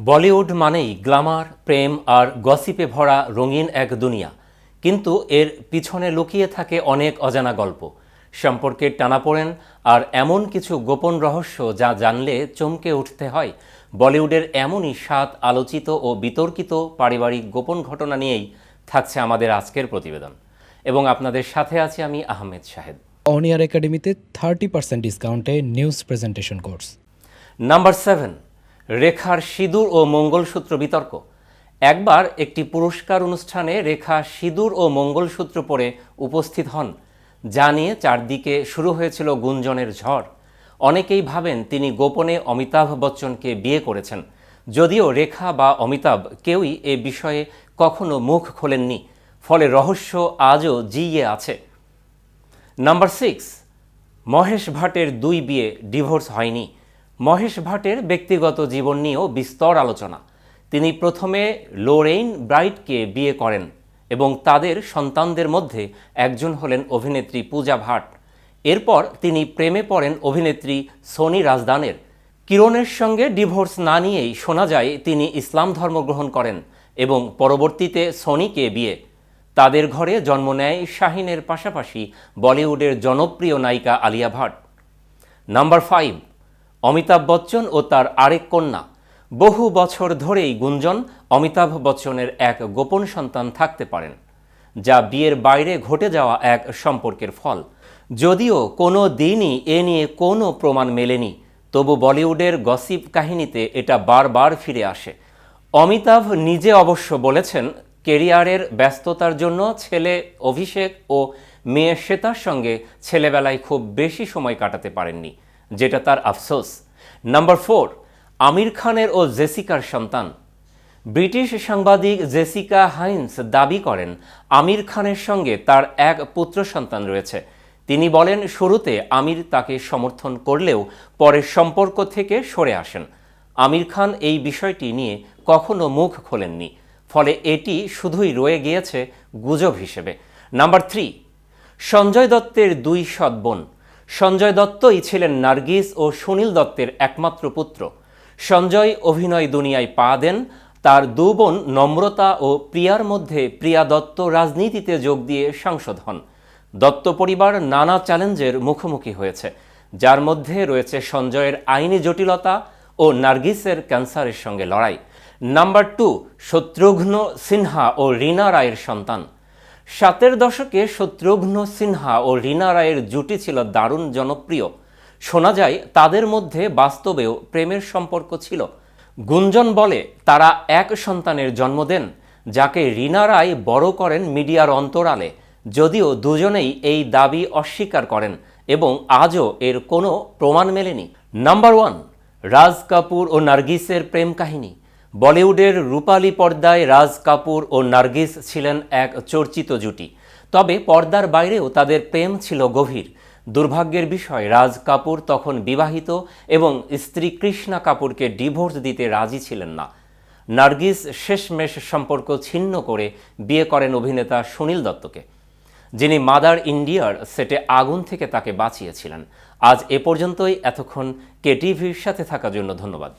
বলিউড মানেই গ্ল্যামার প্রেম আর গসিপে ভরা রঙিন এক দুনিয়া। কিন্তু এর পিছনে লুকিয়ে থাকে অনেক অজানা গল্প। সম্পর্কের টানাপোড়েন আর এমন কিছু গোপন রহস্য যা জানলে চমকে উঠতে হয়। বলিউডের এমনই সাত আলোচিত ও বিতর্কিত পারিবারিক গোপন ঘটনা নিয়েই থাকছে আমাদের আজকের প্রতিবেদন। এবং আপনাদের সাথে আছি আমি আহমেদ শাহেদ। অনিয়ার একাডেমিতে থার্টি পার্সেন্ট ডিসকাউন্টে news presentation course. Number seven রেখার সিঁদুর ও মঙ্গলসূত্র বিতর্ক। একবার একটি পুরস্কার অনুষ্ঠানে রেখা সিঁদুর ও মঙ্গলসূত্র পরে উপস্থিত হন, যা নিয়ে চারদিকে শুরু হয়েছিল গুঞ্জনের ঝড়। অনেকেই ভাবেন তিনি গোপনে অমিতাভ বচ্চনকে বিয়ে করেছেন। যদিও রেখা বা অমিতাভ কেউই এ বিষয়ে কখনো মুখ খোলেননি, ফলে রহস্য আজও জিয়ে আছে। নাম্বার সিক্স, মহেশ ভাটের দুই বিয়ে ডিভোর্স হয়নি। মহেশ ভাটের ব্যক্তিগত জীবন নিয়েও বিস্তর আলোচনা। তিনি প্রথমে লোরেইন ব্রাইটকে বিয়ে করেন এবং তাদের সন্তানদের মধ্যে একজন হলেন অভিনেত্রী পূজা ভাট। এরপর তিনি প্রেমে পড়েন অভিনেত্রী সোনি রাজদানের। কিরণের সঙ্গে ডিভোর্স না নিয়েই শোনা যায় তিনি ইসলাম ধর্ম গ্রহণ করেন এবং পরবর্তীতে সোনিকে বিয়ে। তাদের ঘরে জন্ম নেয় শাহিনের পাশাপাশি বলিউডের জনপ্রিয় নায়িকা আলিয়া ভাট। নাম্বার ফাইভ অমিতাভ বচ্চন ও তার আরেক কন্যা। বহু বছর ধরেই গুঞ্জন অমিতাভ বচ্চনের এক গোপন সন্তান থাকতে পারেন, যা বিয়ের বাইরে ঘটে যাওয়া এক সম্পর্কের ফল। যদিও কোনো দিনই এ নিয়ে কোনো প্রমাণ মেলেনি, তবু বলিউডের গসিপ কাহিনীতে এটা বারবার ফিরে আসে। অমিতাভ নিজে অবশ্য বলেছেন, কেরিয়ারের ব্যস্ততার জন্য ছেলে অভিষেক ও মেয়ে শ্বেতার সঙ্গে ছেলেবেলায় খুব বেশি সময় কাটাতে পারেননি। যেটা তার আফসোস। নাম্বার ফোর আমির খানের ও জেসিকার সন্তান। ব্রিটিশ সাংবাদিক জেসিকা হাইন্স দাবি করেন, আমির খানের সঙ্গে তার এক পুত্র সন্তান রয়েছে। তিনি বলেন, শুরুতে আমির তাকে সমর্থন করলেও পরে সম্পর্ক থেকে সরে আসেন। আমির খান এই বিষয়টি নিয়ে কখনো মুখ খোলেননি। ফলে এটি শুধুই রয়ে গিয়েছে গুজব হিসেবে। নাম্বার থ্রি সঞ্জয় দত্তের দুই সৎ বোন। সঞ্জয় দত্তই ছিলেন নার্গিস ও সুনীল দত্তের একমাত্র পুত্র। সঞ্জয় অভিনয় দুনিয়ায় পা দেন, তার দু বোন নম্রতা ও প্রিয়ার মধ্যে প্রিয়া দত্ত রাজনীতিতে যোগ দিয়ে সাংসদ হন। দত্ত পরিবার নানা চ্যালেঞ্জের মুখোমুখি হয়েছে, যার মধ্যে রয়েছে সঞ্জয়ের আইনি জটিলতা ও নার্গিসের ক্যান্সারের সঙ্গে লড়াই। নাম্বার টু, শত্রুঘ্ন সিনহা ও রীনা রায়ের সন্তান। সাতের দশকে শত্রুঘ্ন সিনহা ও রীনা রায়ের জুটি ছিল দারুণ জনপ্রিয়। শোনা যায়, তাদের মধ্যে বাস্তবেও প্রেমের সম্পর্ক ছিল। গুঞ্জন বলে, তারা এক সন্তানের জন্ম দেন, যাকে রীনা রায় বড় করেন মিডিয়ার অন্তরালে। যদিও দুজনেই এই দাবি অস্বীকার করেন এবং আজও এর কোনো প্রমাণ মেলেনি। নাম্বার ওয়ান, রাজ কাপুর ও নার্গিসের প্রেম কাহিনী। বলিউডের রূপালী পর্দায় রাজ কাপুর ও নার্গিস ছিলেন এক চর্চিত জুটি। তবে পর্দার বাইরেও তাদের প্রেম ছিল গভীর। দুর্ভাগ্যের বিষয়, রাজ কাপুর তখন বিবাহিত এবং স্ত্রী কৃষ্ণা কাপুরকে ডিভোর্স দিতে রাজি ছিলেন না। নার্গিস শেষমেশ সম্পর্ক ছিন্ন করে বিয়ে করেন অভিনেতা সুনীল দত্তকে। যিনি মাদার ইন্ডিয়ার সেটে আগুন থেকে তাকে বাঁচিয়েছিলেন। আজ এ পর্যন্তই। এতক্ষণ কে টিভির সাথে থাকার জন্য ধন্যবাদ।